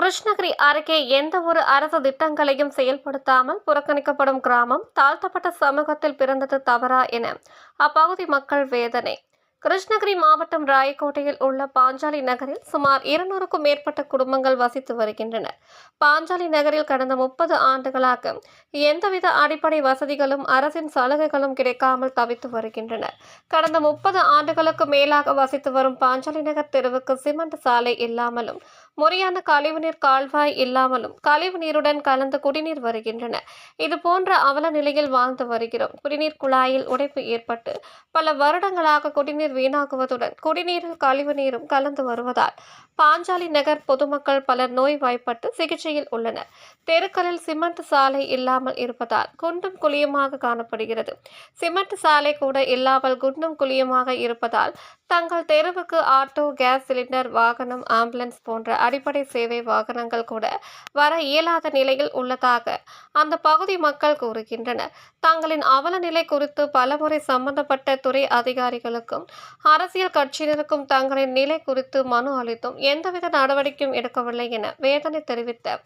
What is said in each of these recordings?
கிருஷ்ணகிரி அருகே எந்த ஒரு அரசு திட்டங்களையும் செயல்படுத்தாமல் புறக்கணிக்கப்படும் கிராமம் தாழ்த்தப்பட்ட சமூகத்தில் பிறந்தது தவறா என அப்பகுதி மக்கள் வேதனை. கிருஷ்ணகிரி மாவட்டம் ராயக்கோட்டையில் உள்ள பாஞ்சாலி நகரில் சுமார் இருநூறுக்கும் மேற்பட்ட குடும்பங்கள் வசித்து வருகின்றனர். பாஞ்சாலி நகரில் கடந்த முப்பது ஆண்டுகளாக எந்தவித அடிப்படை வசதிகளும் அரசின் சலுகைகளும் கிடைக்காமல் தவித்து வருகின்றனர். கடந்த முப்பது ஆண்டுகளுக்கு மேலாக வசித்து வரும் பாஞ்சாலி நகர் தெருவுக்கு சிமெண்ட் சாலை இல்லாமலும் முறையான கழிவுநீர் கால்வாய் இல்லாமலும் கழிவு நீருடன் கலந்து குடிநீர் வருகின்றன. இது போன்ற அவல நிலையில் வாழ்ந்து வருகிறோம். குடிநீர் குழாயில் உடைப்பு ஏற்பட்டு பல வருடங்களாக குடிநீர் வீணாகுவதுடன் குடிநீரில் கழிவு நீரும் கலந்து வருவதால் பாஞ்சாலி நகர் பொதுமக்கள் பலர் நோய்வாய்ப்பட்டு சிகிச்சையில் உள்ளனர். தெருக்களில் சிமெண்ட் சாலை இல்லாமல் இருப்பதால் குண்டும் குழியுமாக காணப்படுகிறது. சிமெண்ட் சாலை கூட இல்லாமல் குண்டும் குழியுமாக இருப்பதால் தங்கள் தெருவுக்கு ஆட்டோ கேஸ் சிலிண்டர் வாகனம் ஆம்புலன்ஸ் போன்ற அடிப்படை சேவை வாகனங்கள் கூட வர இயலாத நிலையில் உள்ளதாக அந்த பகுதி மக்கள் கூறுகின்றனர். தங்களின் அவல நிலை குறித்து பலமுறை சம்பந்தப்பட்ட துறை அதிகாரிகளுக்கும் அரசியல் கட்சியினருக்கும் தங்களின் நிலை குறித்து மனு அளித்தும் எந்தவித நடவடிக்கையும் எடுக்கவில்லை என வேதனை தெரிவித்த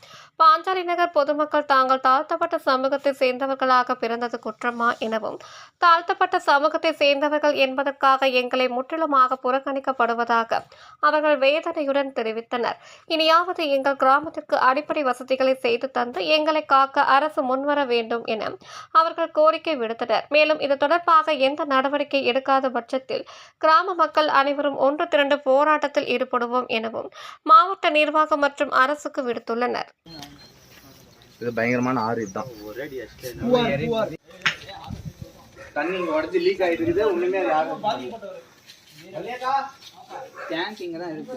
பாஞ்சாலி நகர் பொதுமக்கள் தாங்கள் தாழ்த்தப்பட்ட சமூகத்தை சேர்ந்தவர்களாக பிறந்தது குற்றமா எனவும் தாழ்த்தப்பட்ட சமூகத்தை சேர்ந்தவர்கள் என்பதற்காக எங்களை முற்றிலுமாக புறக்கணிக்கப்படுவதாக அவர்கள் வேதனையுடன் தெரிவித்தனர். இனியாவது எங்கள் கிராமத்திற்கு அடிப்படை வசதிகளை செய்து தந்து எங்களை காக்க அரசு முன்வர வேண்டும் என அவர்கள் கோரிக்கை விடுத்தனர். மேலும் இது தொடர்பாக எந்த நடவடிக்கை எடுக்காத பட்சத்தில் கிராம மக்கள் அனைவரும் ஒன்று திரண்டு போராட்டத்தில் ஈடுபடுவோம் எனவும் மாவட்ட நிர்வாகம் மற்றும் அரசுக்கு விடுத்துள்ளனர். இது பயங்கரமான ஆறு இதுதான். தண்ணி இங்க உடஞ்சி லீக் ஆயிட்டு இருக்குது ஒண்ணுமே அது டேங்க் இங்க தான் இருக்கு.